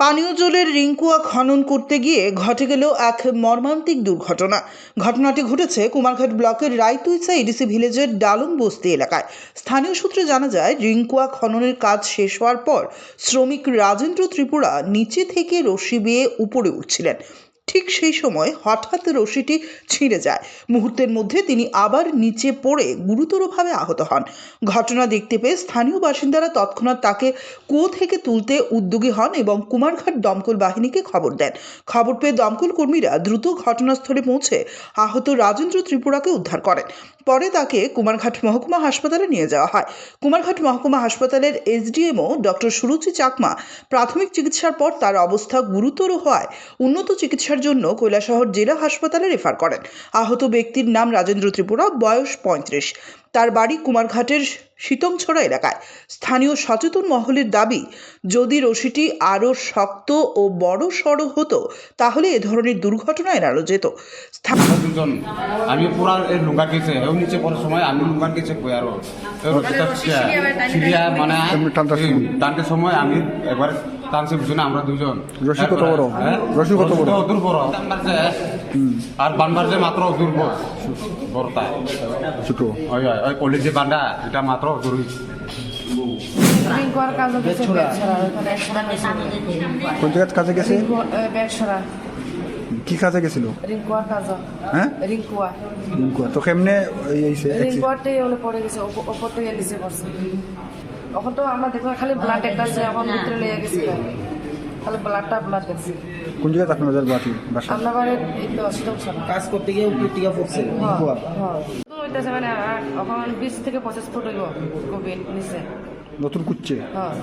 পানীয় জলের রিঙ্কুয়া খনন করতে গিয়ে ঘটে গেল এক মর্মান্তিক দুর্ঘটনা। ঘটনাটি ঘটেছে কুমারঘাট ব্লকের রায়তুইসা এডিসি ভিলেজের ডালুম বস্তি এলাকায়। স্থানীয় সূত্রে জানা যায় রিঙ্কুয়া খননের কাজ শেষ হওয়ার পর শ্রমিক রাজেন্দ্র ত্রিপুরা নিচে থেকে রশি বেয়ে উপরে উঠছিলেন। ঠিক সেই সময় হঠাৎ রশিটি ছিঁড়ে যায়। মুহূর্তের মধ্যে তিনি আবার নিচে পড়ে গুরুতরভাবে আহত হন। ঘটনা দেখতে পেয়ে স্থানীয় বাসিন্দারা তৎক্ষণাৎ তাকে কুয়ো থেকে তুলতে উদ্যোগী হন এবং কুমারঘাট দমকল বাহিনীকে খবর দেন। খবর পেয়ে দমকল কর্মীরা দ্রুত ঘটনাস্থলে পৌঁছে আহত রাজেন্দ্র ত্রিপুরাকে উদ্ধার করেন। পরে তাকে কুমারঘাট মহকুমা হাসপাতালে নিয়ে যাওয়া হয়। কুমারঘাট মহকুমা হাসপাতালের এসডিএমও ডক্টর সুরুচি চাকমা প্রাথমিক চিকিৎসার পর তার অবস্থা গুরুতর হওয়ায় উন্নত চিকিৎসার জন্য কৈলাসহর জেলা হাসপাতালে রেফার করেন। আহত ব্যক্তির নাম রাজেন্দ্র ত্রিপুরা বয়স পঁয়ত্রিশ। তার বাড়ি কুমারঘাটের শীতংছড়া এলাকায়। স্থানীয় সচেতন মহলের দাবি যদি রশিটি আরও শক্ত ও বড় সড়ো হতো তাহলে এ ধরনের দুর্ঘটনা এড়ানো যেত। দুজন আমি পুরা গেছে এও নিচে পড়ার সময় আমি গেছে সিরিয়া মানে সময় আমি একবার টানছে বুঝুন আমরা দুজন রশি কত বড়? হ্যাঁ? রশি কত বড়? বড়। আর বানবার যে মাত্র অদূর বড়। বড়টা ছোট। ওই ওই কলেজ যে বান্ডা এটা মাত্র নিয়েছে কোন জায়গায় কাজে গেছে? কি কাজে গেছিল? রিঙ্কুয়ার কাজও হ্যাঁ? রিঙ্কুয়া রিঙ্কুয়া। তো কেমনে এইছে রিঙ্কুয়ারটাই ওলে পড়ে গেছে ওপর থেকে নিচে পড়ছে এখন তো আমরা দেখলাম খালি ব্লাড একটা আছে এখন ভিতরে লেগে গেছে খালি। ব্লাডটা ব্লাড গেছে কোন জায়গায় আপনার বাজার বাটি বাসা? আপনার বাড়ি এই তো অষ্টম কাজ করতে গিয়ে উপরে টিকা পড়ছে। রিঙ্কুয়া। তো হইতেছে মানে এখন বিশ থেকে পঁচিশ ফুট হইব কোভিড নিচে। নতুন কুচ্ছে হ্যাঁ।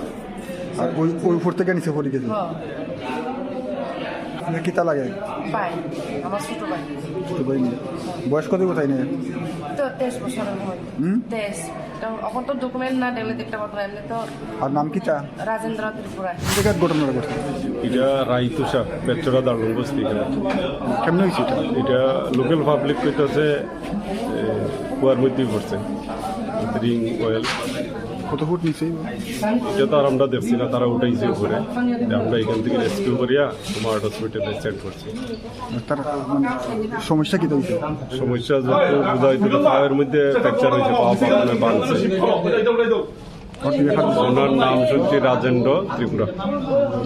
আর ওই ওই ফুট থেকে নিচে পড়ে গেছে। হ্যাঁ। কিতা লাগে? আমার ছোট ভাই। ছোট ভাই বয়স কত কোথায় নেই তো তেইশ বছরের তেইশ। তো এখন তো ডকুমেন্ট না দেখলে দেখতে পারতো এমনি তো আর নাম কিতা? রাজেন্দ্র ত্রিপুরা। কোন জায়গায় ঘটনাটা ঘটছে এটা রাইতুষা পেট্রোরা দারুণ বস্তি এটা কেমনে হয়েছে এটা? এটা লোকাল পাবলিক কইতাছে কুয়ার মধ্যেই পড়ছে। রিং অয়েল কত ফুট নিচে? এটা তো আর আমরা দেখছি না তারা উঠাইছে উপরে। আমরা এখান থেকে রেস্কিউ করিয়া তোমার হসপিটালে সেন্ড করছি। তার মানে সমস্যা কি হয়েছে সমস্যা যত বোঝা পায়ের মধ্যে ফ্র্যাকচার হয়েছে পা বাঁধছে। ওনার নাম শুনছি রাজেন্দ্র ত্রিপুরা।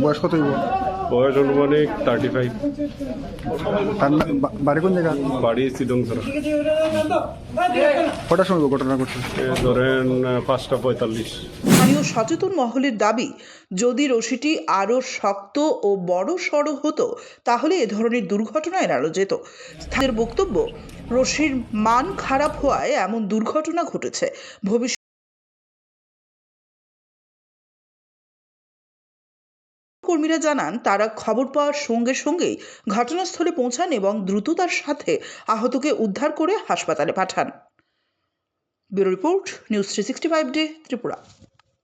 বয়স কত বয়স অনুমানিক থার্টি ফাইভ বাড়ি কোন জায়গা? বাড়ি সিদংসরা কটার সময় ঘটনা ঘটছে? ধরেন পাঁচটা পঁয়তাল্লিশ। স্থানীয় সচেতন মহলের দাবি যদি রশিটি আরও শক্ত ও বড় সড়ো হতো তাহলে এ ধরনের দুর্ঘটনা এড়ানো যেত। স্থানীয় বক্তব্য রশির মান খারাপ হওয়ায় এমন দুর্ঘটনা ঘটেছে। ভবিষ্যৎ কর্মীরা জানান, তারা খবর পাওয়ার সঙ্গে সঙ্গেই ঘটনাস্থলে পৌঁছান এবং দ্রুততার সাথে আহতকে উদ্ধার করে হাসপাতালে পাঠান। Bureau report, news three sixty five day, Tripura.